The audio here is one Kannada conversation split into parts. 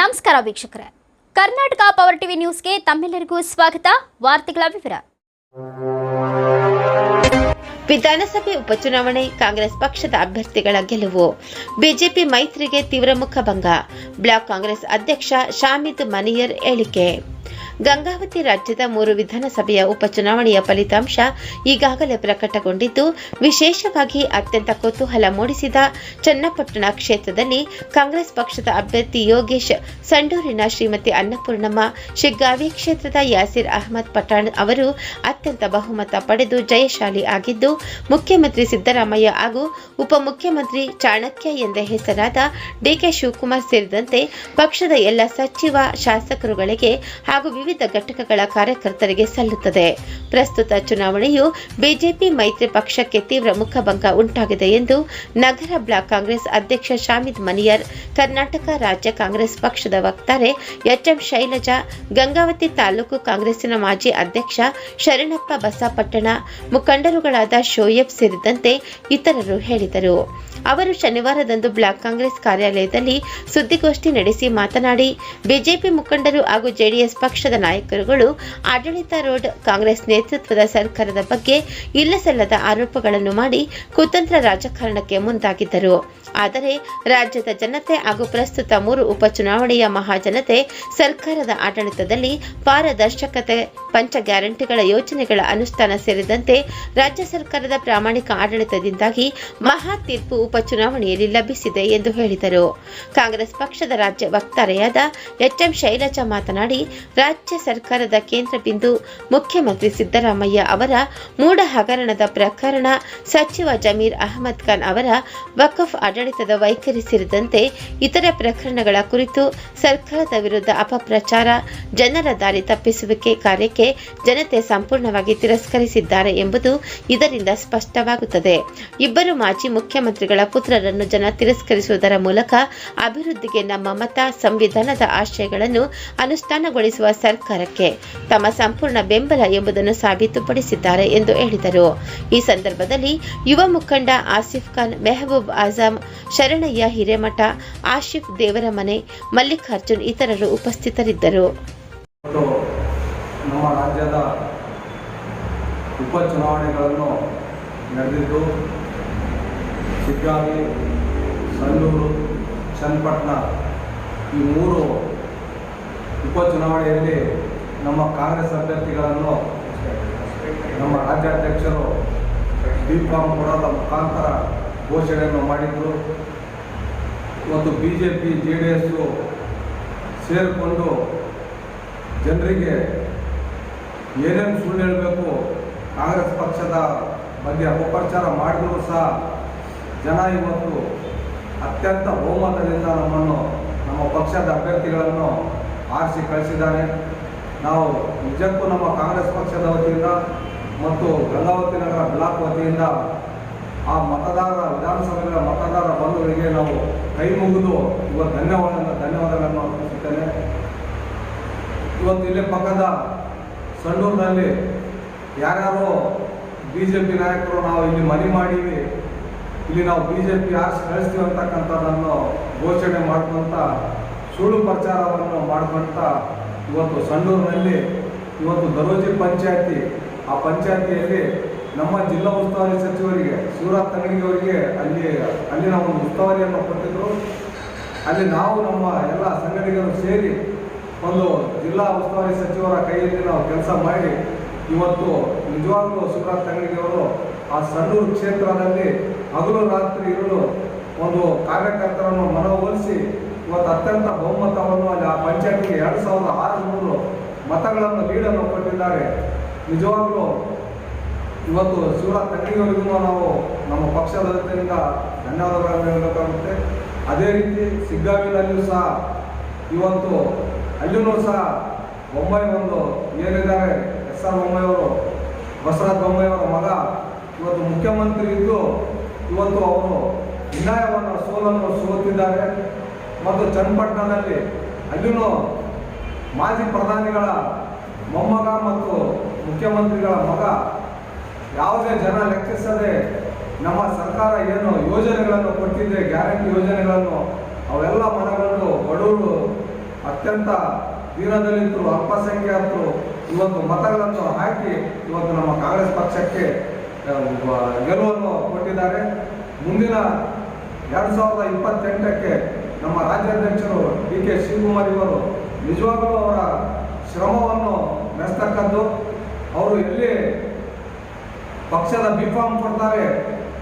ನಮಸ್ಕಾರ ವೀಕ್ಷಕರೇ. ಕರ್ನಾಟಕ ಪವರ್ ಟಿವಿ ನ್ಯೂಸ್ಗೆ ತಮ್ಮೆಲ್ಲರಿಗೂ ಸ್ವಾಗತ. ವಾರ್ತೆಗಳ ವಿವರ. ವಿಧಾನಸಭೆ ಉಪಚುನಾವಣೆ, ಕಾಂಗ್ರೆಸ್ ಪಕ್ಷದ ಅಭ್ಯರ್ಥಿಗಳ ಗೆಲುವು, ಬಿಜೆಪಿ ಮೈತ್ರಿಗೆ ತೀವ್ರ ಮುಖಭಂಗ, ಬ್ಲಾಕ್ ಕಾಂಗ್ರೆಸ್ ಅಧ್ಯಕ್ಷ ಶಾಮಿದ್ ಮನಿಯರ್ ಹೇಳಿಕೆ. ಗಂಗಾವತಿ ರಾಜ್ಯದ ಮೂರು ವಿಧಾನಸಭೆಯ ಉಪಚುನಾವಣೆಯ ಫಲಿತಾಂಶ ಈಗಾಗಲೇ ಪ್ರಕಟಗೊಂಡಿದ್ದು, ವಿಶೇಷವಾಗಿ ಅತ್ಯಂತ ಕುತೂಹಲ ಮೂಡಿಸಿದ ಚನ್ನಪಟ್ಟಣ ಕ್ಷೇತ್ರದಲ್ಲಿ ಕಾಂಗ್ರೆಸ್ ಪಕ್ಷದ ಅಭ್ಯರ್ಥಿ ಯೋಗೇಶ್, ಸಂಡೂರಿನ ಶ್ರೀಮತಿ ಅನ್ನಪೂರ್ಣಮ್ಮ, ಶಿಗ್ಗಾವಿ ಕ್ಷೇತ್ರದ ಯಾಸಿರ್ ಅಹಮದ್ ಪಠಾಣ್ ಅವರು ಅತ್ಯಂತ ಬಹುಮತ ಪಡೆದು ಜಯಶಾಲಿ ಆಗಿದ್ದು, ಮುಖ್ಯಮಂತ್ರಿ ಸಿದ್ದರಾಮಯ್ಯ ಹಾಗೂ ಉಪಮುಖ್ಯಮಂತ್ರಿ ಚಾಣಕ್ಯ ಎಂದೇ ಹೆಸರಾದ ಡಿಕೆ ಶಿವಕುಮಾರ್ ಸೇರಿದಂತೆ ಪಕ್ಷದ ಎಲ್ಲ ಸಚಿವ, ಶಾಸಕರುಗಳಿಗೆ ಹಾಗೂ ವಿವಿಧ ಘಟಕಗಳ ಕಾರ್ಯಕರ್ತರಿಗೆ ಸಲ್ಲುತ್ತದೆ. ಪ್ರಸ್ತುತ ಚುನಾವಣೆಯು ಬಿಜೆಪಿ ಮೈತ್ರಿ ಪಕ್ಷಕ್ಕೆ ತೀವ್ರ ಮುಖಭಂಗ ಉಂಟಾಗಿದೆ ಎಂದು ನಗರ ಬ್ಲಾಕ್ ಕಾಂಗ್ರೆಸ್ ಅಧ್ಯಕ್ಷ ಶಾಮಿದ್ ಮನಿಯರ್, ಕರ್ನಾಟಕ ರಾಜ್ಯ ಕಾಂಗ್ರೆಸ್ ಪಕ್ಷದ ವಕ್ತಾರೆ ಎಚ್ಎಂ ಶೈಲಜಾ, ಗಂಗಾವತಿ ತಾಲೂಕು ಕಾಂಗ್ರೆಸ್ಸಿನ ಮಾಜಿ ಅಧ್ಯಕ್ಷ ಶರಣಪ್ಪ ಬಸಪಟ್ಟಣ, ಮುಖಂಡರುಗಳಾದ ಶೋಯಬ್ ಸೇರಿದಂತೆ ಇತರರು ಹೇಳಿದರು. ಅವರು ಶನಿವಾರದಂದು ಬ್ಲಾಕ್ ಕಾಂಗ್ರೆಸ್ ಕಾರ್ಯಾಲಯದಲ್ಲಿ ಸುದ್ದಿಗೋಷ್ಠಿ ನಡೆಸಿ ಮಾತನಾಡಿ, ಬಿಜೆಪಿ ಮುಖಂಡರು ಹಾಗೂ ಜೆಡಿಎಸ್ ಪಕ್ಷದ ನಾಯಕರುಗಳು ಆಡಳಿತಾರೂಢ ಕಾಂಗ್ರೆಸ್ ನೇತೃತ್ವದ ಸರ್ಕಾರದ ಬಗ್ಗೆ ಇಲ್ಲಸಲ್ಲದ ಆರೋಪಗಳನ್ನು ಮಾಡಿ ಕುತಂತ್ರ ರಾಜಕಾರಣಕ್ಕೆ ಮುಂದಾಗಿದ್ದರು. ಆದರೆ ರಾಜ್ಯದ ಜನತೆ ಹಾಗೂ ಪ್ರಸ್ತುತ ಮೂರು ಉಪಚುನಾವಣೆಯ ಮಹಾಜನತೆ ಸರ್ಕಾರದ ಆಡಳಿತದಲ್ಲಿ ಪಾರದರ್ಶಕತೆ, ಪಂಚ ಗ್ಯಾರಂಟಿಗಳ ಯೋಜನೆಗಳ ಅನುಷ್ಠಾನ ಸೇರಿದಂತೆ ರಾಜ್ಯ ಸರ್ಕಾರದ ಪ್ರಾಮಾಣಿಕ ಆಡಳಿತದಿಂದಾಗಿ ಮಹಾ ತೀರ್ಪು ಉಪಚುನಾವಣೆಯಲ್ಲಿ ಲಭಿಸಿದೆ ಎಂದು ಹೇಳಿದರು. ಕಾಂಗ್ರೆಸ್ ಪಕ್ಷದ ರಾಜ್ಯ ವಕ್ತಾರೆಯಾದ ಎಚ್ಎಂ ಶೈಲಜಾ ಮಾತನಾಡಿ, ರಾಜ್ಯ ಸರ್ಕಾರದ ಕೇಂದ್ರ ಬಿಂದು ಮುಖ್ಯಮಂತ್ರಿ ಸಿದ್ದರಾಮಯ್ಯ ಅವರ ಮೂಢ ಹಗರಣದ ಪ್ರಕರಣ ಸಚಿವ ಜಮೀರ್ ಅಹಮದ್ ಖಾನ್ ಅವರ ವಕಫ್ ಆಡಳಿತದ ವೈಖರಿ ಸೇರಿದಂತೆ ಇತರ ಪ್ರಕರಣಗಳ ಕುರಿತು ಸರ್ಕಾರದ ವಿರುದ್ಧ ಅಪಪ್ರಚಾರ, ಜನರ ದಾರಿ ತಪ್ಪಿಸುವಿಕೆ ಕಾರ್ಯಕ್ಕೆ ಜನತೆ ಸಂಪೂರ್ಣವಾಗಿ ತಿರಸ್ಕರಿಸಿದ್ದಾರೆ ಎಂಬುದು ಇದರಿಂದ ಸ್ಪಷ್ಟವಾಗುತ್ತದೆ. ಇಬ್ಬರು ಮಾಜಿ ಮುಖ್ಯಮಂತ್ರಿಗಳ ಪುತ್ರರನ್ನು ಜನ ತಿರಸ್ಕರಿಸುವುದರ ಮೂಲಕ ಅಭಿವೃದ್ಧಿಗೆ ನಮ್ಮ ಮತ, ಸಂವಿಧಾನದ ಆಶಯಗಳನ್ನು ಅನುಷ್ಠಾನಗೊಳಿಸುವ ಸರ್ಕಾರಕ್ಕೆ ತಮ್ಮ ಸಂಪೂರ್ಣ ಬೆಂಬಲ ಎಂಬುದನ್ನು ಸಾಬೀತುಪಡಿಸಿದ್ದಾರೆ ಎಂದು ಹೇಳಿದರು. ಈ ಸಂದರ್ಭದಲ್ಲಿ ಯುವ ಮುಖಂಡ ಆಸಿಫ್ ಖಾನ್, ಮೆಹಬೂಬ್ ಆಜಂ, ಶರಣಯ್ಯ ಹಿರೇಮಠ, ಆಶಿಫ್ ದೇವರಮನೆ, ಮಲ್ಲಿಕಾರ್ಜುನ್ ಇತರರು ಉಪಸ್ಥಿತರಿದ್ದರು. ನಮ್ಮ ರಾಜ್ಯದ ಉಪಚುನಾವಣೆಗಳನ್ನು ನಡೆದಿದ್ದು ಸಲ್ಲೂರು, ಚನ್ನಪಟ್ಟಣ ಈ ಮೂರು ಉಪಚುನಾವಣೆಯಲ್ಲಿ ನಮ್ಮ ಕಾಂಗ್ರೆಸ್ ಅಭ್ಯರ್ಥಿಗಳನ್ನು ನಮ್ಮ ರಾಜ್ಯಾಧ್ಯಕ್ಷರು ಬಿ ಫಾರ್ಮ್ ಕೊಡೋದ ಮುಖಾಂತರ ಘೋಷಣೆಯನ್ನು ಮಾಡಿದ್ದರು ಇವತ್ತು B J P J D S ಸೇರಿಕೊಂಡು ಜನರಿಗೆ ಏನೇನು ಸುಳ್ಳು ಹೇಳಬೇಕು, ಕಾಂಗ್ರೆಸ್ ಪಕ್ಷದ ಬಗ್ಗೆ ಅಪಪ್ರಚಾರ ಮಾಡಿದರೂ ಸಹ ಜನ ಇವತ್ತು ಅತ್ಯಂತ ಬಹುಮತದಿಂದ ನಮ್ಮನ್ನು, ನಮ್ಮ ಪಕ್ಷದ ಅಭ್ಯರ್ಥಿಗಳನ್ನು ಆರಿಸಿ ಕಳಿಸಿದ್ದಾರೆ. ನಾವು ನಿಜಕ್ಕೂ ನಮ್ಮ ಕಾಂಗ್ರೆಸ್ ಪಕ್ಷದ ವತಿಯಿಂದ ಮತ್ತು ಗಂಗಾವತಿ ನಗರ ಬ್ಲಾಕ್ ವತಿಯಿಂದ ಆ ಮತದಾರರ ವಿಧಾನಸಭೆಗಳ ಮತದಾರ ಬಂಧುಗಳಿಗೆ ನಾವು ಕೈ ಮುಗಿದು ಇವತ್ತು ಧನ್ಯವಾದ ಧನ್ಯವಾದಗಳನ್ನು ಅರ್ಪಿಸುತ್ತೇನೆ. ಇವತ್ತು ಇಲ್ಲೇ ಪಕ್ಕದ ಸಣ್ಣೂರಿನಲ್ಲಿ ಯಾರ್ಯಾರೋ ಬಿ ಜೆ ಪಿ ನಾಯಕರು ನಾವು ಇಲ್ಲಿ ಮನೆ ಮಾಡೀವಿ ಇಲ್ಲಿ ನಾವು ಬಿ ಜೆ ಪಿ ಆರಿಸಿ ಕಳಿಸ್ತೀವಿ ಅಂತಕ್ಕಂಥದ್ದನ್ನು ಘೋಷಣೆ ಮಾಡ್ಕೊಂತ ಸುಳ್ಳು ಪ್ರಚಾರವನ್ನು ಮಾಡುವಂಥ ಇವತ್ತು ಸಂಡೂರಿನಲ್ಲಿ ಇವತ್ತು ದರೋಜಿ ಪಂಚಾಯತಿ, ಆ ಪಂಚಾಯತಿಯಲ್ಲಿ ನಮ್ಮ ಜಿಲ್ಲಾ ಉಸ್ತುವಾರಿ ಸಚಿವರಿಗೆ, ಶಿವರಾಜ್ ತಂಗಡಿಗೆ ಅವರಿಗೆ ಅಲ್ಲಿ ಅಲ್ಲಿನ ಒಂದು ಉಸ್ತುವಾರಿಯನ್ನು ಕೊಟ್ಟಿದ್ದರು ಅಲ್ಲಿ ನಾವು ನಮ್ಮ ಎಲ್ಲ ಸಂಘಟನೆಗಳು ಸೇರಿ ಒಂದು ಜಿಲ್ಲಾ ಉಸ್ತುವಾರಿ ಸಚಿವರ ಕೈಯಲ್ಲಿ ನಾವು ಕೆಲಸ ಮಾಡಿ ಇವತ್ತು ನಿಜವಾಗ್ಲೂ ಶಿವರಾಜ್ ತಂಗಡಿಗೆ ಅವರು ಆ ಸಣ್ಣೂರು ಕ್ಷೇತ್ರದಲ್ಲಿ ಹಗಲು ರಾತ್ರಿ ಇರಲು ಒಂದು ಕಾರ್ಯಕರ್ತರನ್ನು ಮನವೊಲಿಸಿ ಇವತ್ತು ಅತ್ಯಂತ ಬಹುಮತವನ್ನು ಅಲ್ಲಿ ಆ ಪಂಚಾಯತ್ಗೆ ಎರಡು ಸಾವಿರದ ಆರುನೂರು ಮತಗಳನ್ನು ಲೀಡನ್ನು ಕೊಟ್ಟಿದ್ದಾರೆ. ನಿಜವಾಗ್ಲೂ ಇವತ್ತು ಶಿವರಾಜ್ ತಂಗಡಿಯವರಿಗೂ ನಾವು ನಮ್ಮ ಪಕ್ಷದ ವತಿಯಿಂದ ಧನ್ಯವಾದಗಳನ್ನು ಹೇಳಬೇಕಾಗುತ್ತೆ. ಅದೇ ರೀತಿ ಸಿಗ್ಗಾವಿನಲ್ಲಿಯೂ ಸಹ ಇವತ್ತು ಅಲ್ಲಿಯೂ ಸಹ ಬೊಂಬೈ ಒಂದು ಏನಿದ್ದಾರೆ ಎಸ್ ಆರ್ ಅವರು ಬಸವರಾಜ ಅವರ ಮಗ. ಇವತ್ತು ಮುಖ್ಯಮಂತ್ರಿ ಇದ್ದು ಇವತ್ತು ಅವರು ವಿನಾಯವನ್ನು ಸೋಲನ್ನು ಸೋತಿದ್ದಾರೆ. ಮತ್ತು ಚನ್ನಪಟ್ಟಣದಲ್ಲಿ ಅಲ್ಲೂ ಮಾಜಿ ಪ್ರಧಾನಿಗಳ ಮೊಮ್ಮಗ ಮತ್ತು ಮುಖ್ಯಮಂತ್ರಿಗಳ ಮಗ ಯಾವುದೇ ಜನ ಲೆಕ್ಕಿಸದೆ ನಮ್ಮ ಸರ್ಕಾರ ಏನು ಯೋಜನೆಗಳನ್ನು ಕೊಟ್ಟಿದೆ, ಗ್ಯಾರಂಟಿ ಯೋಜನೆಗಳನ್ನು, ಅವೆಲ್ಲ ಮನಗಂಡು ಬಡವರು ಅತ್ಯಂತ ದೀನದಲ್ಲಿದ್ದರು ಅಲ್ಪಸಂಖ್ಯಾತರು ಇವತ್ತು ಮತಗಳನ್ನು ಹಾಕಿ ಇವತ್ತು ನಮ್ಮ ಕಾಂಗ್ರೆಸ್ ಪಕ್ಷಕ್ಕೆ ಗೆಲುವನ್ನು ಕೊಟ್ಟಿದ್ದಾರೆ. ಮುಂದಿನ ಎರಡು ಸಾವಿರದ ಇಪ್ಪತ್ತೆಂಟಕ್ಕೆ ನಮ್ಮ ರಾಜ್ಯಾಧ್ಯಕ್ಷರು ಡಿ ಕೆ ಶಿವಕುಮಾರ್ ಇವರು ನಿಜವಾಗಲೂ ಅವರ ಶ್ರಮವನ್ನು ಮೆಚ್ಚತಕ್ಕದ್ದು ಅವರು ಎಲ್ಲಿ ಪಕ್ಷದ ಬಿಫಾಮ್ ಕೊಡ್ತಾರೆ,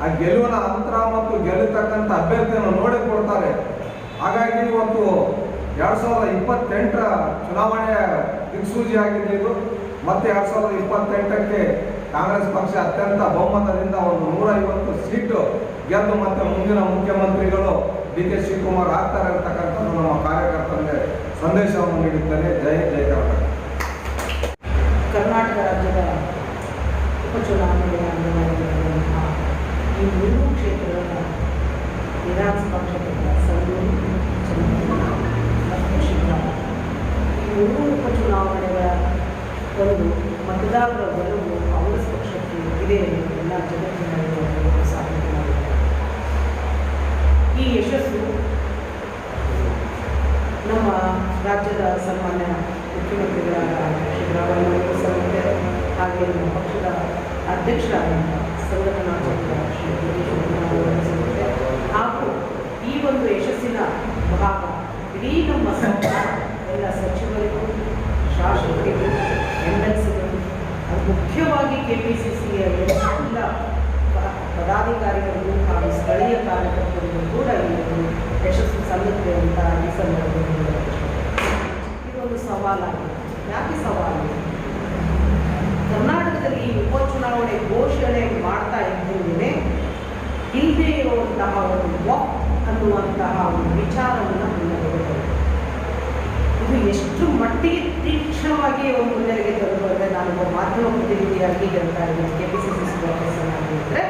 ಆ ಗೆಲುವಿನ ಅಂತರ ಮತ್ತು ಗೆಲ್ಲತಕ್ಕಂಥ ಅಭ್ಯರ್ಥಿಯನ್ನು ನೋಡಿ ಕೊಡ್ತಾರೆ. ಹಾಗಾಗಿ ಇವತ್ತು ಎರಡು ಸಾವಿರದ ಇಪ್ಪತ್ತೆಂಟರ ಚುನಾವಣೆಯ ದಿಕ್ಸೂಚಿ ಆಗಿದೆ ಇದು. ಮತ್ತೆ ಎರಡು ಸಾವಿರದ ಇಪ್ಪತ್ತೆಂಟಕ್ಕೆ ಕಾಂಗ್ರೆಸ್ ಪಕ್ಷ ಅತ್ಯಂತ ಬಹುಮತದಿಂದ ಒಂದು ನೂರ ಐವತ್ತು ಸೀಟು ಗೆದ್ದು ಮತ್ತೆ ಮುಂದಿನ ಮುಖ್ಯಮಂತ್ರಿಗಳು ಡಿ ಕೆ ಶಿವಕುಮಾರ್ ಆಗ್ತಾರೆ ಅಂತಕ್ಕಂಥದ್ದು ನಮ್ಮ ಕಾರ್ಯಕರ್ತರಿಗೆ ಸಂದೇಶವನ್ನು ನೀಡುತ್ತೇನೆ. ಜೈ ಜಯ ಕರ್ನಾಟಕ. ಕರ್ನಾಟಕ ರಾಜ್ಯದ ಉಪಚುನಾವಣೆಯ ಅಂಗವಾಗಿರುವಂತಹ ಈ ಮೂರು ಕ್ಷೇತ್ರಗಳ ವಿಧಾನಸಭಾ ಕ್ಷೇತ್ರದ ಸಂಗೂರು ಮತ್ತು ಈ ಮೂರು ಉಪಚುನಾವಣೆಗಳ ಒಂದು ಮತದಾರರ ಒಲವು ಕಾಂಗ್ರೆಸ್ ಪಕ್ಷಕ್ಕೆ ಇದೆ ಎಂದು ಎಲ್ಲ ಜಗತ್ತಿನಲ್ಲಿ ಈ ಯಶಸ್ಸು ನಮ್ಮ ರಾಜ್ಯದ ಸನ್ಮಾನ್ಯ ಮುಖ್ಯಮಂತ್ರಿಗಳಾದ ಸಿದ್ದರಾಮಯ್ಯ ಸಲ್ಲಿದೆ ಹಾಗೆ ನಮ್ಮ ಪಕ್ಷದ ಅಧ್ಯಕ್ಷರಾದಂಥ ಸಂಘಟನಾಚಾರ್ಯ ಶ್ರೀ ಅವರ ಹಾಗೂ ಈ ಒಂದು ಯಶಸ್ಸಿನ ಭಾಗ ಇಡೀ ನಮ್ಮ ಸರ್ಕಾರ ಎಲ್ಲ ಸಚಿವರಿಗೂ, ಶಾಸಕರಿಗೂ ಎಂ ಎಲ್ ಸಿಗಳು ಮುಖ್ಯವಾಗಿ ಕೆ ಪಿ ಸಿ ಸಿಯ ಎಲ್ಲ ಪದಾಧಿಕಾರಿಗಳಿಗೂ ಹಾಗೂ ಸ್ಥಳೀಯ ಕಾರ್ಯಕರ್ತರಿಗೂ ಕೂಡ ಇವರು ಯಶಸ್ಸು ಸಲ್ಲುತ್ತೆ ಅಂತ ಈ ಸಂದರ್ಭದಲ್ಲಿ. ಇದೊಂದು ಸವಾಲಾಗಿದೆ. ಯಾಕೆ ಸವಾಲು ಕರ್ನಾಟಕದಲ್ಲಿ ಉಪ ಉಪಚುನಾವಣೆ ಘೋಷಣೆ ಮಾಡ್ತಾ ಇದ್ದೇನೆ ಹಿಂದೆ ಇರುವಂತಹ ಒಂದು ವಾಕ್ ಅನ್ನುವಂತಹ ಒಂದು ವಿಚಾರವನ್ನು ಮುನ್ನಡೆಗೆ ಇದು ಎಷ್ಟು ಮಟ್ಟಿಗೆ ತೀಕ್ಷ್ಣವಾಗಿ ಒಂದು ಮುನ್ನೆಲೆಗೆ ತರಬಹುದು ನಾನು ಮಾಧ್ಯಮ ಪ್ರತಿನಿಧಿಯಾಗಿ ಹೇಳ್ತಾ ಇದ್ದೀನಿ. K P C C C ಅಂದರೆ ಇಡೀ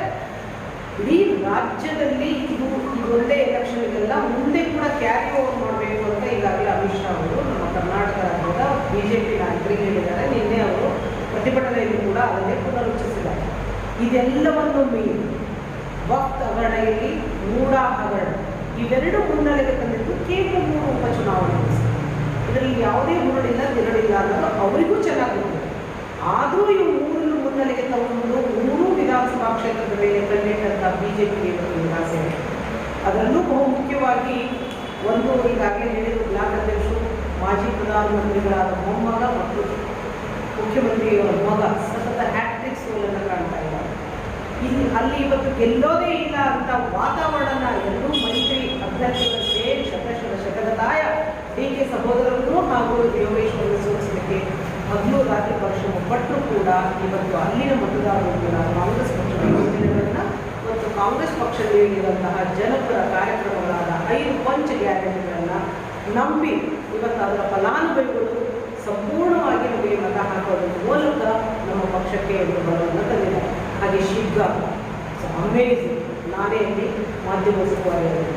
ರಾಜ್ಯದಲ್ಲಿ ಇದು ಇದೊಂದೇ ಎಲೆಕ್ಷನ್ಗೆಲ್ಲ ಮುಂದೆ ಕೂಡ ಕ್ಯಾರಿ ಓವರ್ ಮಾಡಬೇಕು ಅಂತ ಈಗಾಗಲೇ ಅಮಿತ್ ಶಾ ಅವರು ನಮ್ಮ ಕರ್ನಾಟಕ ರಾಜ್ಯದ ಬಿ ಜೆ ಪಿ ನಾಯಕರಿಗೆ ಹೇಳಿದ್ದಾರೆ. ನಿನ್ನೆ ಅವರು ಪ್ರತಿಭಟನೆಯಲ್ಲಿ ಕೂಡ ಅದನ್ನೇ ಪುನರುಚ್ಚರಿಸಿದ್ದಾರೆ ಇದೆಲ್ಲವನ್ನು ಮೀರಿ ವಕ್ತ್ ಹಗರಣೆಯಲ್ಲಿ ಮೂಡ ಹಗರಣ ಇವೆರಡು ಮುನ್ನೆಲೆಗೆ ತಂದಿದ್ದು ಕೇಂದ್ರ ಮೂರು ಉಪಚುನಾವಣೆ ಇದರಲ್ಲಿ ಯಾವುದೇ ಮುರಳಿಲ್ಲ ತಿರಳಿಲ್ಲ ಅನ್ನೋದು ಅವರಿಗೂ ಚೆನ್ನಾಗಿ ಆದರೂ ಇವು ಮೂರನ್ನು ಮುನ್ನೆಲೆಗೆ ತಗೊಂಡು ಮೂರು ವಿಧಾನಸಭಾ ಕ್ಷೇತ್ರದ ಮೇಲೆ ಕಣ್ಣಿಟ್ಟಂಥ ಬಿ ಜೆ ಪಿ ನಿರಾಸೆ ಇದೆ. ಅದರಲ್ಲೂ ಬಹು ಮುಖ್ಯವಾಗಿ ಒಂದು ಈಗಾಗಲೇ ಹೇಳಿದ ಬ್ಲಾಕ್ ಅಧ್ಯಕ್ಷರು ಮಾಜಿ ಪ್ರಧಾನಮಂತ್ರಿಗಳಾದ ಮೊಮ್ಮಗ ಮತ್ತು ಮುಖ್ಯಮಂತ್ರಿಯವರ ಮಗ ಸತತ ಹ್ಯಾಟ್ರಿಕ್ ಸೋಲನ್ನು ಕಾಣ್ತಾ ಇದ್ದಾರೆ ಇಲ್ಲಿ, ಅಲ್ಲಿ ಇವತ್ತು ಗೆಲ್ಲೋದೇ ಇಲ್ಲ ಅಂತ ವಾತಾವರಣ ಎರಡೂ ಮೈತ್ರಿ ಅಭ್ಯರ್ಥಿಗಳ ಸೇರಿ ಶತಶತ ಶತಗತಾಯ ಡಿ ಕೆ ಸಹೋದರರು ಹಾಗೂ ಯೋಗೇಶ್ವರ ಸೋಲಿಸಲಿಕ್ಕೆ ಹಗಲು ರಾತ್ರಿ ಪರಿಶ್ರಮ ಪಟ್ಟರು ಕೂಡ ಇವತ್ತು ಅಲ್ಲಿನ ಮತದಾರರು ಕೂಡ ಕಾಂಗ್ರೆಸ್ ಪಕ್ಷದ ಮತ್ತು ಕಾಂಗ್ರೆಸ್ ಪಕ್ಷದಲ್ಲಿ ನೀಡಿರುವಂತಹ ಜನಪರ ಕಾರ್ಯಕ್ರಮಗಳಾದ ಐದು ಪಂಚ ಗ್ಯಾರಂಟಿಗಳನ್ನು ನಂಬಿ ಇವತ್ತು ಅದರ ಫಲಾನುಭವಿಗಳು ಸಂಪೂರ್ಣವಾಗಿ ನಮಗೆ ಮತ ಹಾಕೋದ್ರ ಮೂಲಕ ನಮ್ಮ ಪಕ್ಷಕ್ಕೆ ಒಂದು ಬಲವನ್ನು ತಂದಿದೆ ಹಾಗೆ ಶೀಘ್ರ ಅಮೇಝಿಂಗ್ ನಾನೇ ಇಲ್ಲಿ ಮಾಧ್ಯಮ ಉಸ್ತುವಾರಿಯಾಗಿದ್ದೆ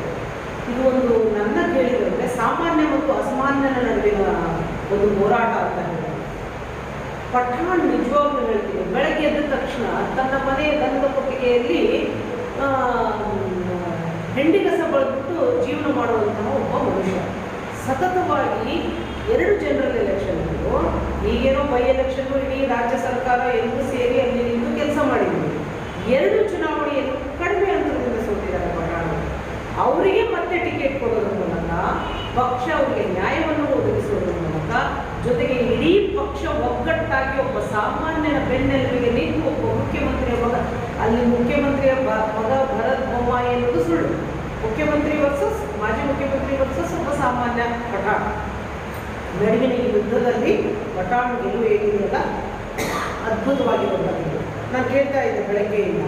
ಇದು ಒಂದು ನನ್ನ ಕೇಳಿದಂತೆ ಸಾಮಾನ್ಯ ಮತ್ತು ಅಸಾಮಾನ್ಯನ ನಡುವಿನ ಒಂದು ಹೋರಾಟ ಅಂತ ಪಠಾಣ್ ನಿಜವಾಗ್ಲೂ ಹೇಳ್ತೀನಿ. ಬೆಳಗ್ಗೆ ಎದ್ದ ತಕ್ಷಣ ತನ್ನ ಮನೆಯ ಗಂಧ ಕೊಟ್ಟಿಗೆಯಲ್ಲಿ ಹೆಂಡಿ ಕಸ ಬಳದ್ಬಿಟ್ಟು ಜೀವನ ಮಾಡುವಂತಹ ಒಬ್ಬ ಮನುಷ್ಯ. ಸತತವಾಗಿ ಎರಡು ಜನರಲ್ ಎಲೆಕ್ಷನ್ಗಳು ಈಗೇನೋ ಬೈ ಎಲೆಕ್ಷನ್ ಇಡೀ ರಾಜ್ಯ ಸರ್ಕಾರ ಎಂದು ಸೇರಿ ಅಲ್ಲಿ ನಿಂತು ಕೆಲಸ ಮಾಡಿದ್ವಿ ಎರಡು ಚುನಾವಣೆಯನ್ನು ಕಡಿಮೆ ಅಂತರದಿಂದ ಸೋತಿದ್ದಾರೆ ಪಠಾಣ. ಅವರಿಗೆ ಮತ್ತೆ ಟಿಕೆಟ್ ಕೊಡೋದ್ರ ಮೂಲಕ, ಪಕ್ಷ ಅವರಿಗೆ ನ್ಯಾಯವನ್ನು ಒದಗಿಸೋದ್ರ ಮೂಲಕ, ಜೊತೆಗೆ ಇಡೀ ಪಕ್ಷ ಒಗ್ಗಟ್ಟಾಗಿ ಒಬ್ಬ ಸಾಮಾನ್ಯನ ಬೆನ್ನೆಲುಬಿಗೆ ನಿಂತು ಒಬ್ಬ ಮುಖ್ಯಮಂತ್ರಿಯ ಮಗ ಅಲ್ಲಿ ಮುಖ್ಯಮಂತ್ರಿಯ ಮಗ ಭರತ್ ಬೊಮ್ಮಾಯಿ ಎನ್ನುವುದು ಸುಳ್ಳು. ಮುಖ್ಯಮಂತ್ರಿ ವರ್ಸಸ್, ಮಾಜಿ ಮುಖ್ಯಮಂತ್ರಿ ವರ್ಸಸ್ ಒಬ್ಬ ಸಾಮಾನ್ಯ ಪಠಾಣ. ನಡುವಿನ ಈ ಯುದ್ಧದಲ್ಲಿ ಪಠಾಣ ಗೆಲುವು ಏನಿದೆಯಲ್ಲ ಅದ್ಭುತವಾಗಿ ಬಂದಿದ್ದು ನಾನು ಕೇಳ್ತಾ ಇದ್ದೆ ಬೆಳಗ್ಗೆಯಿಂದ.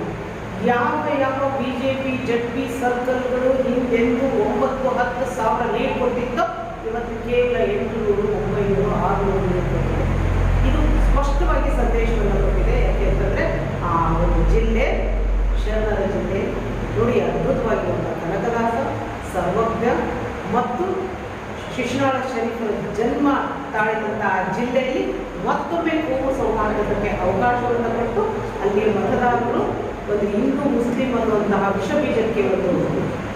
ಯಾವ ಯಾವ B J P Z P ಸರ್ಕಲ್ಗಳು ಹಿಂದೆಂದು ಒಂಬತ್ತು, ಹತ್ತು ಸಾವಿರ ನೀರು ಕೊಟ್ಟಿದ್ದೋ ಇವತ್ತು ಕೇವಲ ಎಂಟುನೂರು, ಒಂಬೈನೂರು, ಆರುನೂರು ಸ್ಪಷ್ಟವಾಗಿ ಸಂದೇಶವನ್ನು ಕೊಟ್ಟಿದೆ ಯಾಕೆಂತಂದರೆ ಆ ಒಂದು ಜಿಲ್ಲೆ ಶರಣರ ಜಿಲ್ಲೆ ನುಡಿ ಅದ್ಭುತವಾಗಿರುವಂಥ ಕನಕದಾಸ, ಸರ್ವಜ್ಞ ಮತ್ತು ಶಿಶುನಾಳ ಶರೀಫರ ಜನ್ಮ ತಾಳಿದಂಥ ಆ ಜಿಲ್ಲೆಯಲ್ಲಿ ಮತ್ತೊಮ್ಮೆ ಕೋಮು ಸೌಹಾರ್ದಕ್ಕೆ ಅವಕಾಶವನ್ನು ಕೊಟ್ಟು ಅಲ್ಲಿ ಮತದಾರರು ಒಂದು ಹಿಂದೂ, ಮುಸ್ಲಿಂ ಅನ್ನುವಂತಹ ವಿಷ ಬೀಜಕ್ಕೆ ಒಂದು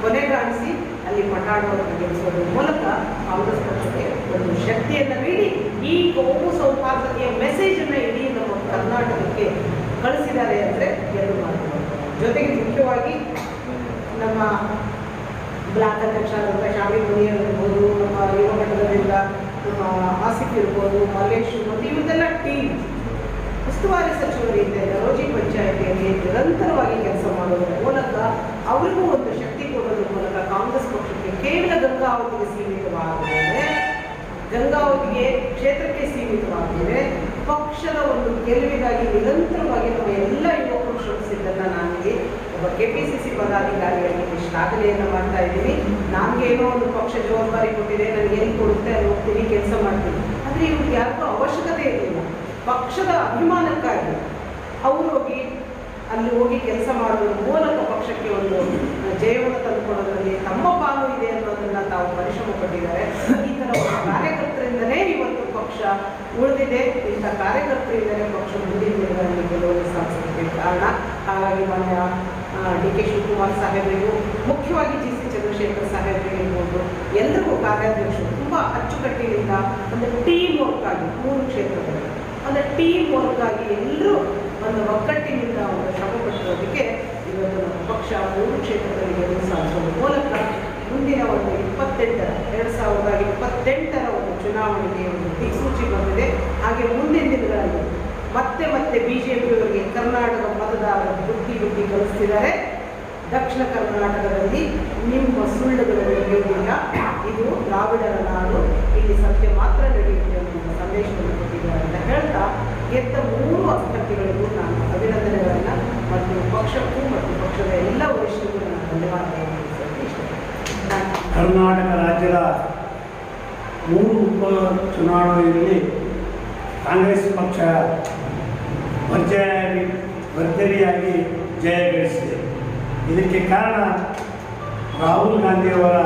ಕೊನೆಗಾಣಿಸಿ ಅಲ್ಲಿ ಪಟಾಣವನ್ನು ಗೆಲ್ಲಿಸೋದ್ರ ಮೂಲಕ ಕಾಂಗ್ರೆಸ್ ಪಕ್ಷಕ್ಕೆ ಒಂದು ಶಕ್ತಿಯನ್ನು ನೀಡಿ ಈ ಕೋಮು ಸೌಹಾರ್ದತೆಯ ಮೆಸೇಜನ್ನು ಇಡೀ ನಮ್ಮ ಕರ್ನಾಟಕಕ್ಕೆ ಕಳಿಸಿದ್ದಾರೆ ಅಂದ್ರೆ ಎರಡು ಮಾತು. ಜೊತೆಗೆ ಮುಖ್ಯವಾಗಿ ನಮ್ಮ ಬ್ಲಾಕ್ ಅಧ್ಯಕ್ಷರಾದಂಥ ಶಾಮಿ ಮುನಿಯರ್ಬೋದು ನಮ್ಮ ಯುವ ನಮ್ಮ ಆಸಿಫ್ ಇರ್ಬೋದು, ಮಲ್ಲೇಶ್ ಮತ್ತು ಇವನ್ನೆಲ್ಲ ಟೀಮ್ ಉಸ್ತುವಾರಿ ಸಚಿವರಿಂದ ರೋಜಿ ಪಂಚಾಯಿತಿಯಲ್ಲಿ ನಿರಂತರವಾಗಿ ಕೆಲಸ ಮಾಡೋದ್ರ ಮೂಲಕ ಅವರಿಗೂ ಒಂದು ಶಕ್ತಿ ಕೊಡೋದ್ರ ಮೂಲಕ ಕಾಂಗ್ರೆಸ್ ಪಕ್ಷಕ್ಕೆ ಕೇವಲ ಗಂಗಾವತಿಗೆ ಸೀಮಿತವಾಗದೆ ಗಂಗಾವತಿಗೆ ಕ್ಷೇತ್ರಕ್ಕೆ ಸೀಮಿತವಾಗಿದೆ. ಪಕ್ಷದ ಒಂದು ಗೆಲುವಿಗಾಗಿ ನಿರಂತರವಾಗಿ ನಮ್ಮ ಎಲ್ಲ ಯುವಕರು ಶ್ರಮಿಸಿದ್ದನ್ನು ನನಗೆ ಒಬ್ಬ ಕೆ ಪಿ ಸಿ ಸಿ ಪದಾಧಿಕಾರಿಗಳಿಗೆ ಶ್ಲಾಘನೆಯನ್ನು ಮಾಡ್ತಾ ಇದ್ದೀನಿ. ನನಗೇನೋ ಒಂದು ಪಕ್ಷ ಜವಾಬ್ದಾರಿ ಕೊಟ್ಟಿದೆ, ನನಗೆ ಎಲ್ಲಿ ಕೊಡುತ್ತೆ ಅಲ್ಲಿ ಹೋಗ್ತೀನಿ, ಕೆಲಸ ಮಾಡ್ತೀನಿ. ಆದರೆ ಇವ್ರಿಗೆ ಯಾರಿಗೂ ಅವಶ್ಯಕತೆ ಇರಲಿಲ್ಲ. ಪಕ್ಷದ ಅಭಿಮಾನಕ್ಕಾಗಿ ಅವರು ಹೋಗಿ ಅಲ್ಲಿ ಹೋಗಿ ಕೆಲಸ ಮಾಡುವ ಮೂಲಕ ಪಕ್ಷಕ್ಕೆ ಒಂದು ಜಯವನ್ನು ತಂದುಕೊಡೋದ್ರಲ್ಲಿ ತಮ್ಮ ಪಾಲು ಇದೆ ಅನ್ನೋದನ್ನ ತಾವು ಪರಿಶ್ರಮ ಪಟ್ಟಿದ್ದಾರೆ. ಈ ಥರ ಕಾರ್ಯಕರ್ತರಿಂದಲೇ ಇವತ್ತು ಪಕ್ಷ ಉಳಿದಿದೆ. ಇಂಥ ಕಾರ್ಯಕರ್ತರಿಂದಲೇ ಪಕ್ಷ ಮುಂದಿನ ದಿನಗಳಲ್ಲಿ ಗೆಲುವನ್ನು ಸಾಧಿಸೋದಕ್ಕೆ ಕಾರಣ. ಹಾಗಾಗಿ ಮಾನ್ಯ ಡಿ ಕೆ ಶಿವಕುಮಾರ್ ಸಾಹೇಬರಿಗೂ, ಮುಖ್ಯವಾಗಿ ಜಿ ಸಿ ಚಂದ್ರಶೇಖರ್ ಸಾಹೇಬರಿಗೆ ಇರ್ಬೋದು ಎಲ್ಲರಿಗೂ ಕಾರ್ಯಾಧ್ಯಕ್ಷರು ತುಂಬ ಅಚ್ಚುಕಟ್ಟಿನಿಂದ ಒಂದು ಟೀಮ್ ವರ್ಕ್ ಆಗಿ ಮೂರು ಕ್ಷೇತ್ರದಲ್ಲಿ ಅಂದರೆ ಟೀಮ್ ವರ್ಕ್ ಆಗಿ ಎಲ್ಲರೂ ಒಂದು ಒಗ್ಗಟ್ಟಿನಿಂದ ಒಂದು ಶ್ರಮಪಟ್ಟಿರೋದಕ್ಕೆ ಇವತ್ತು ನಮ್ಮ ಪಕ್ಷ ಮೂರು ಕ್ಷೇತ್ರಗಳಿಗೆ ಗೆಲುವು ಸಾಧಿಸುವ ಮೂಲಕ ಮುಂದಿನ ಒಂದು ಇಪ್ಪತ್ತೆಂಟರ, ಎರಡು ಸಾವಿರದ ಇಪ್ಪತ್ತೆಂಟರ ಒಂದು ಚುನಾವಣೆಗೆ ಒಂದು ದಿಕ್ಸೂಚಿ ಬಂದಿದೆ. ಹಾಗೆ ಮುಂದಿನ ದಿನಗಳಲ್ಲಿ ಮತ್ತೆ ಮತ್ತೆ ಬಿ ಜೆ ಪಿಯವರಿಗೆ ಕರ್ನಾಟಕ ಮತದಾರರ ಬುದ್ಧಿ ಬುದ್ಧಿ ಕಲಿಸ್ತಿದ್ದಾರೆ. ದಕ್ಷಿಣ ಕರ್ನಾಟಕದಲ್ಲಿ ನಿಮ್ಮ ಸುಳ್ಳುಗಳನ್ನು ಗೆದ್ದಿಲ್ಲ ಇದು ದ್ರಾವಿಡರ ನಾಡು. ಇಲ್ಲಿ ಸತ್ಯ ಮಾತ್ರ ನಡೆಯುತ್ತೆ ಅನ್ನೋ ಸಂದೇಶವನ್ನು ಕೊಟ್ಟಿದ್ದಾರೆ ಅಂತ ಹೇಳ್ತಾ ಗೆದ್ದ ಮೂರು ಅಭ್ಯರ್ಥಿಗಳಿಗೂ ನಾನು ಅಭಿನಂದನೆಗಳನ್ನು ಮತ್ತು ಪಕ್ಷಕ್ಕೂ ಮತ್ತು ಪಕ್ಷದ ಎಲ್ಲ ವರಿಷ್ಠರಿಗೂ ನಾನು ಧನ್ಯವಾದಗಳನ್ನು ಕರ್ನಾಟಕ ರಾಜ್ಯದ ಮೂರು ಚುನಾವಣೆಯಲ್ಲಿ ಕಾಂಗ್ರೆಸ್ ಪಕ್ಷ ಭರ್ಜರಿಯಾಗಿ ಭರ್ಜರಿಯಾಗಿ ಜಯ ಗಳಿಸಿದೆ. ಇದಕ್ಕೆ ಕಾರಣ ರಾಹುಲ್ ಗಾಂಧಿಯವರ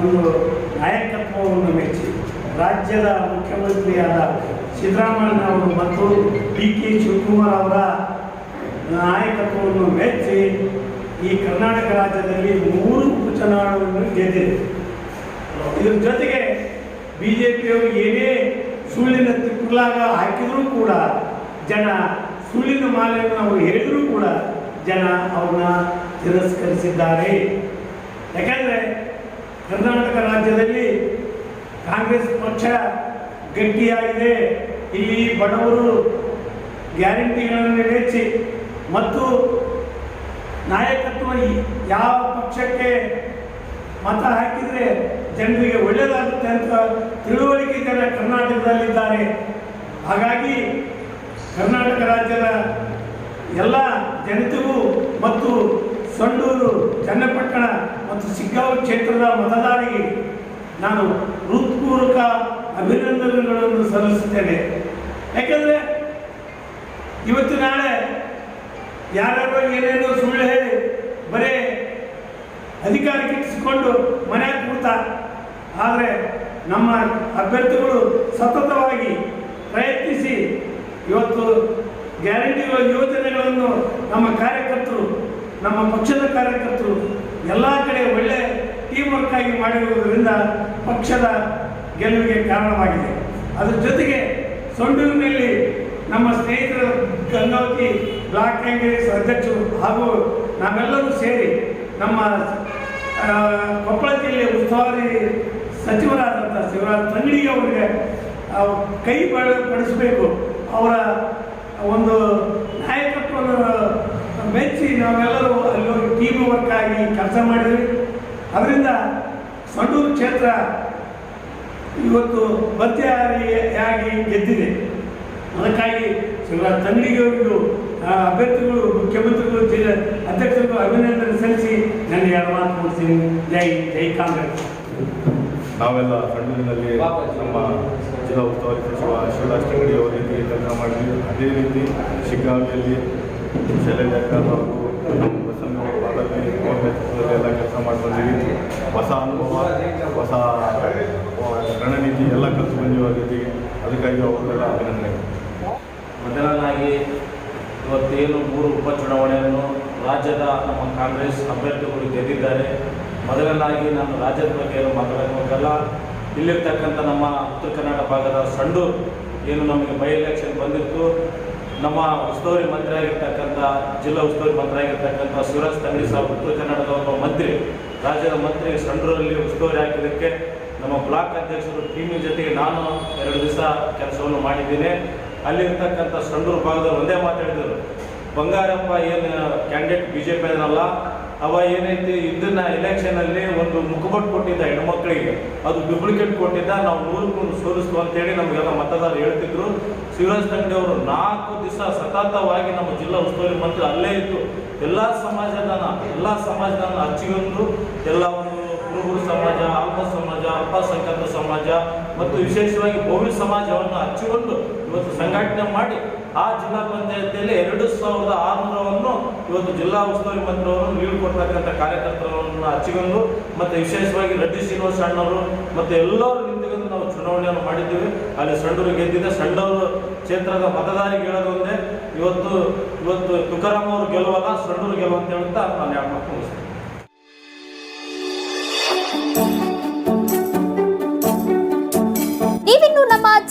ಒಂದು ನಾಯಕತ್ವವನ್ನು ಮೆಚ್ಚಿ ರಾಜ್ಯದ ಮುಖ್ಯಮಂತ್ರಿಯಾದ ಸಿದ್ದರಾಮಯ್ಯನವರು ಮತ್ತು ಡಿ ಕೆ ಶಿವಕುಮಾರ್ ಅವರ ನಾಯಕತ್ವವನ್ನು ಮೆಚ್ಚಿ ಈ ಕರ್ನಾಟಕ ರಾಜ್ಯದಲ್ಲಿ ಮೂರು ಉಪಚುನಾವಣೆಯನ್ನು ಗೆದ್ದಿದೆ. ಇದ್ರ ಜೊತೆಗೆ ಬಿ ಜೆ ಪಿಯವರು ಏನೇ ಸುಳ್ಳಿನ ತಿಪ್ಪಲಾಗ ಹಾಕಿದರೂ ಕೂಡ ಜನ ಸುಳ್ಳಿನ ಮಾಲೆಯನ್ನು ಅವರು ಹೇಳಿದರೂ ಕೂಡ ಜನ ಅವ್ರನ್ನ ತಿರಸ್ಕರಿಸಿದ್ದಾರೆ. ಯಾಕಂದರೆ ಕರ್ನಾಟಕ ರಾಜ್ಯದಲ್ಲಿ ಕಾಂಗ್ರೆಸ್ ಪಕ್ಷ ಗಟ್ಟಿಯಾಗಿದೆ. ಇಲ್ಲಿ ಬಡವರು ಗ್ಯಾರಂಟಿಗಳನ್ನು ನೆಚ್ಚಿ ಮತ್ತು ನಾಯಕತ್ವ ಯಾವ ಪಕ್ಷಕ್ಕೆ ಮತ ಹಾಕಿದರೆ ಜನರಿಗೆ ಒಳ್ಳೆಯದಾಗುತ್ತೆ ಅಂತ ತಿಳುವಳಿಕೆ ಜನ ಕರ್ನಾಟಕದಲ್ಲಿದ್ದಾರೆ. ಹಾಗಾಗಿ ಕರ್ನಾಟಕ ರಾಜ್ಯದ ಎಲ್ಲ ಜನತೆಗೂ ಮತ್ತು ಸಂಡೂರು, ಚನ್ನಪಟ್ಟಣ ಮತ್ತು ಸಿಗ್ಗಾಂವ್ ಕ್ಷೇತ್ರದ ಮತದಾರರಿಗೆ ನಾನು ಹೃತ್ಪೂರ್ವಕ ಅಭಿನಂದನೆಗಳನ್ನು ಸಲ್ಲಿಸುತ್ತೇನೆ. ಯಾಕೆಂದರೆ ಇವತ್ತು ನಾಳೆ ಯಾರ್ಯಾರೋ ಏನೇನೋ ಸುಳ್ಳು ಹೇಳಿ ಬರೀ ಅಧಿಕಾರ ಕಿಟ್ಟಿಸಿಕೊಂಡು ಮನೆಯಾಗ ಕೂಡ್ತಾ ಆದರೆ ನಮ್ಮ ಅಭ್ಯರ್ಥಿಗಳು ಸತತವಾಗಿ ಪ್ರಯತ್ನಿಸಿ ಇವತ್ತು ಗ್ಯಾರಂಟಿ ಯೋಜನೆಗಳನ್ನು ನಮ್ಮ ಕಾರ್ಯಕರ್ತರು, ನಮ್ಮ ಪಕ್ಷದ ಕಾರ್ಯಕರ್ತರು ಎಲ್ಲ ಕಡೆ ಒಳ್ಳೆ ಟೀಮ್ ವರ್ಕ್ ಆಗಿ ಮಾಡಿರುವುದರಿಂದ ಪಕ್ಷದ ಗೆಲುವಿಗೆ ಕಾರಣವಾಗಿದೆ. ಅದರ ಜೊತೆಗೆ ಸೊಂಡೂರಿನಲ್ಲಿ ನಮ್ಮ ಸ್ನೇಹಿತರ ಗಂಗಾವತಿ ಬ್ಲಾಕ್ ಕಾಂಗ್ರೆಸ್ ಅಧ್ಯಕ್ಷರು ಹಾಗೂ ನಾವೆಲ್ಲರೂ ಸೇರಿ ನಮ್ಮ ಕೊಪ್ಪಳ ಜಿಲ್ಲೆ ಉಸ್ತುವಾರಿ ಸಚಿವರಾದಂಥ ಶಿವರಾಜ್ ತಂಗಡಿಗೆ ಅವರಿಗೆ ಕೈ ಪಡಿಸಬೇಕು. ಅವರ ಒಂದು ನಾಯಕತ್ವವನ್ನು ಮೆಚ್ಚಿ ನಾವೆಲ್ಲರೂ ಅಲ್ಲಿ ಹೋಗಿ ಟೀಮ್ ವರ್ಕ್ ಆಗಿ ಕೆಲಸ ಮಾಡಿದ್ವಿ. ಅದರಿಂದ ಸಂಡೂರು ಕ್ಷೇತ್ರ ಇವತ್ತು ಭರ್ತಿಯಾಗಿ ಗೆದ್ದಿದೆ? ಅದಕ್ಕಾಗಿ ಆ, ಅಭ್ಯರ್ಥಿಗಳು ಮುಖ್ಯಮಂತ್ರಿಗಳು ಜಿಲ್ಲೆ ಅಧ್ಯಕ್ಷರಿಗೂ ಅಭಿನಂದನೆ ಸಲ್ಲಿಸಿ ನನ್ನ ಎರಡು ಮಾತು ಕೊಡ್ತೀನಿ ಜೈ ಜೈ ಕಾಂಗ್ರೆಸ್. ನಾವೆಲ್ಲ ಕಣ್ಣೂರಿನಲ್ಲಿ ನಮ್ಮ ಜಿಲ್ಲಾ ಉಸ್ತುವಾರಿ ಸಚಿವ ಶಿವರಾಜ್ ತಂಗಡಿ ಅವರ ಕೆಲಸ ಮಾಡಿದ್ವಿ. ಅದೇ ರೀತಿ ಶಿಗ್ಗಾವಿಯಲ್ಲಿ ಶೈಲಜಾಕರ್ ಹಾಗೂ ನೇತೃತ್ವದಲ್ಲಿ ಎಲ್ಲ ಕೆಲಸ ಮಾಡಿ ಬಂದಿದ್ದೀವಿ ಹೊಸ ಅನುಭವ ಹೊಸ ರಣನೀತಿ ಎಲ್ಲ ಕಲಿತು ಬಂದಿವ ರೀತಿ ಅದಕ್ಕಾಗಿ ಅವರಿಗೆಲ್ಲ ಅಭಿನಂದನೆ. ಮೊದಲನಾಗಿ ಇವತ್ತೇನು ಮೂರು ಉಪಚುನಾವಣೆಯನ್ನು ರಾಜ್ಯದ ನಮ್ಮ ಕಾಂಗ್ರೆಸ್ ಅಭ್ಯರ್ಥಿಗಳು ಗೆದ್ದಿದ್ದಾರೆ. ಮೊದಲನಾಗಿ ನಾನು ರಾಜ್ಯದ ಬಗ್ಗೆ ಏನು ಮಾತಾಡೋಕ್ಕಾಗಲ್ಲ. ಇಲ್ಲಿರ್ತಕ್ಕಂಥ ನಮ್ಮ ಉತ್ತರ ಕನ್ನಡ ಭಾಗದ ಸಂಡು ಏನು ನಮಗೆ ಬೈ ಎಲೆಕ್ಷನ್ ಬಂದಿತ್ತು. ನಮ್ಮ ಉಸ್ತುವಾರಿ ಮಂತ್ರಿ ಆಗಿರ್ತಕ್ಕಂಥ, ಜಿಲ್ಲಾ ಉಸ್ತುವಾರಿ ಮಂತ್ರಿ ಆಗಿರ್ತಕ್ಕಂಥ ಶಿವರಾಜ್ ತಂಗಡಿ ಸಾಹೇಬ್ ಉತ್ತರ ಕನ್ನಡದ ಒಬ್ಬ ಮಂತ್ರಿ. ರಾಜ್ಯದ ಮಂತ್ರಿ ಸಂಡೂರಲ್ಲಿ ಉಸ್ತುವಾರಿ ಹಾಕಿದ್ದಕ್ಕೆ ನಮ್ಮ ಬ್ಲಾಕ್ ಅಧ್ಯಕ್ಷರು ಟೀಮಿನ ಜೊತೆಗೆ ನಾನು ಎರಡು ದಿವಸ ಕೆಲಸವನ್ನು ಮಾಡಿದ್ದೇನೆ. ಅಲ್ಲಿರ್ತಕ್ಕಂಥ ಸಂಡೂರು ಭಾಗದಲ್ಲಿ ಒಂದೇ ಮಾತಾಡಿದರು. ಬಂಗಾರಪ್ಪ ಏನು ಕ್ಯಾಂಡಿಡೇಟ್ ಬಿ ಜೆ ಪಿ ಅದನ್ನಲ್ಲ ಅವ ಏನೈತಿ, ಇದನ್ನ ಎಲೆಕ್ಷನಲ್ಲಿ ಒಂದು ಮುಖಬಟ್ಟು ಕೊಟ್ಟಿದ್ದ ಹೆಣ್ಮಕ್ಳಿಗೆ. ಅದು ಡುಪ್ಲಿಕೇಟ್ ಕೊಟ್ಟಿದ್ದ, ನಾವು ನೂರಕ್ಕೂ ನೂರು ಸೋಲಿಸ್ತು ಅಂತೇಳಿ ನಮಗೆಲ್ಲ ಮತದಾರರು ಹೇಳ್ತಿದ್ರು. ಶಿವರಾಜ್ ತಂಗಡಿ ಅವರು ನಾಲ್ಕು ದಿವಸ ಸತತವಾಗಿ ನಮ್ಮ ಜಿಲ್ಲಾ ಉಸ್ತುವಾರಿ ಮಂತ್ರಿ ಅಲ್ಲೇ ಇತ್ತು. ಎಲ್ಲ ಸಮಾಜದ ಎಲ್ಲ ಸಮಾಜದ ಅಚ್ಚಿಗೊಂದು ಎಲ್ಲ ಕುರುಬರು ಸಮಾಜ ಅಲ್ಪ ಸಮಾಜ ಅಲ್ಪಸಂಖ್ಯಾತ ಸಮಾಜ ಮತ್ತು ವಿಶೇಷವಾಗಿ ಭೋವಿ ಸಮಾಜವನ್ನು ಹಚ್ಚಿಕೊಂಡು ಇವತ್ತು ಸಂಘಟನೆ ಮಾಡಿ ಆ ಜಿಲ್ಲಾ ಪಂಚಾಯತಿಯಲ್ಲಿ ಎರಡು ಸಾವಿರದ ಆರುನೂರವನ್ನು ಇವತ್ತು ಜಿಲ್ಲಾ ಉಸ್ತುವಾರಿ ಮಂತ್ರಿ ಅವರು ನೀಡಿಕೊಡ್ತಕ್ಕಂಥ ಕಾರ್ಯಕರ್ತರನ್ನು ಹಚ್ಚಿಕೊಂಡು ಮತ್ತು ವಿಶೇಷವಾಗಿ ರೆಡ್ಡಿ ಶ್ರೀನಿವಾಸ ಅಣ್ಣವರು ಮತ್ತು ಎಲ್ಲರೂ ನಿಂತುಕೊಂಡು ನಾವು ಚುನಾವಣೆಯನ್ನು ಮಾಡಿದ್ದೀವಿ. ಅಲ್ಲಿ ಸಂಡೂರು ಗೆದ್ದಿದೆ ಸಂಡೂರು ಕ್ಷೇತ್ರದ ಮತದಾರಿಗೆ ಹೇಳೋದೊಂದೇ ಇವತ್ತು ಇವತ್ತು ತುಕಾರಾಮ್ ಅವರು ಗೆಲ್ಲುವಲ್ಲ ಸಂಡೂರು ಗೆಲ್ಲುವಂತ ಹೇಳ್ತಾ ನಾನು ಮಾತು ಮುಗಿಸ್ತೇನೆ